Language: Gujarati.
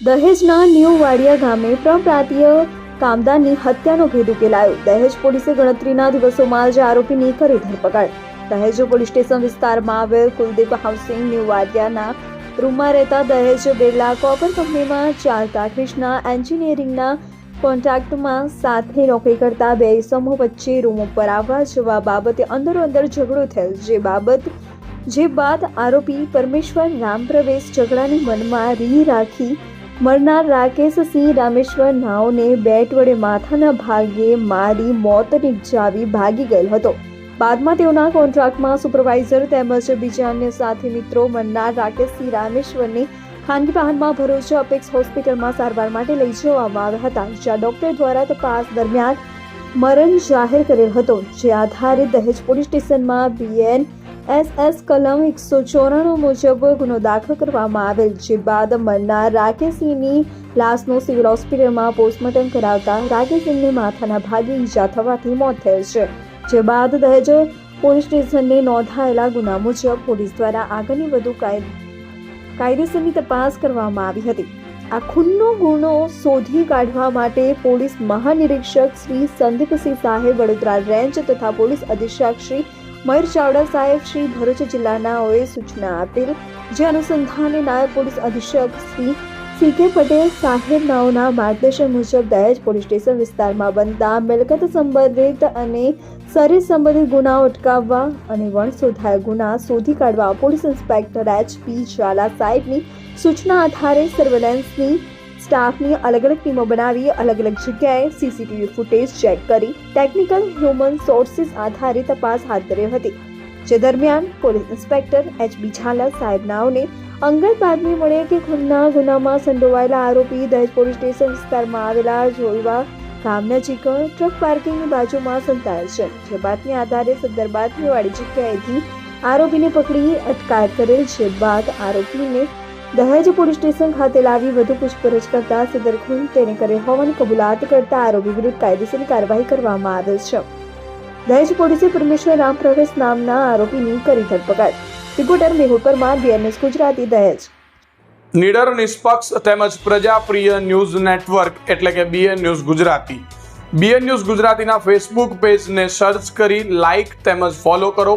દહેજના ન્યૂ વાડિયા ગામે પ્રપ્રાંતીય કામદારની હત્યાનો ભેદ ઉકેલાયો. દહેજ પોલીસે ગણતરીના દિવસોમાં જ આરોપીની કરી ધરપકડ. દહેજ પોલીસ સ્ટેશન વિસ્તારમાં આવેલ કુલદીપ હાઉસિંગ ન્યૂ વાડિયાના રૂમમાં રહેતા દહેજ બિરલા કોપર કંપનીમાં ચાલતા કૃષ્ણા એન્જિનિયરિંગના કોન્ટ્રાક્ટમાં સાથે નોકરી કરતા બે સમૂહ વચ્ચે રૂમ ઉપર આવવા જવા બાબતે અંદરો અંદર ઝઘડો થયેલ જે બાબત, જે બાદ આરોપી પરમેશ્વર રામ પ્રવેશ ઝઘડાની મનમાં રી રાખી મરનાર રાકેશસિંહ રામેશ્વર નાઓને બેટ વડે માથાના ભાગે મારી મોત નિપજાવી ભાગી ગયેલ હતો. બાદમાં તેઓના કોન્ટ્રાક્ટમાં સુપરવાઇઝર તેમજ બીજા અન્ય સાથી મિત્રો મરનાર રાકેશસિંહ રામેશ્વરને ખાનગી વાહનમાં ભરૂચ અપેક્ષ હોસ્પિટલમાં સારવાર માટે લઈ જવામાં આવ્યા હતા, જ્યાં ડોક્ટર દ્વારા તપાસ દરમિયાન મરણ જાહેર કરેલ હતો, જે આધારે દહેજ પોલીસ સ્ટેશનમાં બીએન એસએસ કલમ એકસો ચોરાણું મુજબ ગુનો દાખલ કરવામાં આવેલ જે બાદ મરનાર રાકેશસિંહની લાશનું સિવિલ હોસ્પિટલમાં પોસ્ટમોર્ટમ કરાવતા રાકેશસિંહને માથાના ભાગે ઈજા થવાથી મોત થયેલ છે. જે બાદ દહેજ પોલીસ સ્ટેશનને નોંધાયેલા ગુના મુજબ પોલીસ દ્વારા આગળની વધુ કાયદ કાયદેસરની તપાસ કરવામાં આવી હતી. આ ખૂનનો ગુનો શોધી કાઢવા માટે પોલીસ મહાનિરીક્ષક શ્રી સંદીપસિંહ સાહેબ વડોદરા રેન્જ તથા પોલીસ અધિક્ષક શ્રી મયુર ચાવડા સાહેબ શ્રી ભરૂચ જિલ્લાનાઓએ સૂચના આપેલ, જે અનુસંધાને નાયબ પોલીસ અધિક્ષક શ્રી સી કે પટેલ સાહેબનાઓના માર્ગદર્શન મુજબ દહેજ પોલીસ સ્ટેશન વિસ્તારમાં બનતા મિલકત સંબંધિત અને શરીર સંબંધિત ગુનાઓ અટકાવવા અને વણ શોધાય ગુના શોધી કાઢવા police inspector H P Zala સાહેબની સૂચના આધારે સર્વેલન્સની સ્ટાફની અલગ અલગ ટીમો બનાવી અલગ અલગ જગ્યાએ સીસીટીવી ફૂટેજ ચેક કરી ટેકનિકલ હ્યુમન સોર્સિસ આધારે તપાસ હાથ ધરી હતી. જે દરમિયાન police inspector H B Zala સાહેબ નાઓને અંગત બાતમી મળે કે ખૂનના ગુનામાં સંડોવાયેલા આરોપી દહેજ પોલીસ સ્ટેશન વિસ્તારમાં આવેલા જોલવા ગામ નજીક ટ્રક પાર્કિંગની બાજુમાં સંતાયેલ છે. જે બાતમી આધારે સદર બાતમીવાળી જગ્યાએથી આરોપીને પકડી અટકાયત કરેલ છે. બાદ આરોપીને દહેજ પોલીસ સ્ટેશન ખાતે લાવી વધુ પૂછપરછ કરતા સદર ખૂન તેને કરે હોવાની કબૂલાત કરતા આરોપી વિરુદ્ધ કાયદેસરની કાર્યવાહી કરવામાં આવેલ છે. દહેજ પોલીસે પરમેશ્વર રામ પ્રવેશ નામના આરોપીની કરી ધરપકડ. Reporter Mehul Parmar BNS Gujarati Dahej. નીડર, નિષ્પક્ષ તેમજ પ્રજાપ્રિય ન્યૂઝ નેટવર્ક એટલે કે BN news Gujarati. BN news ગુજરાતીના ફેસબુક પેજને સર્ચ કરી લાઇક તેમજ ફોલો કરો.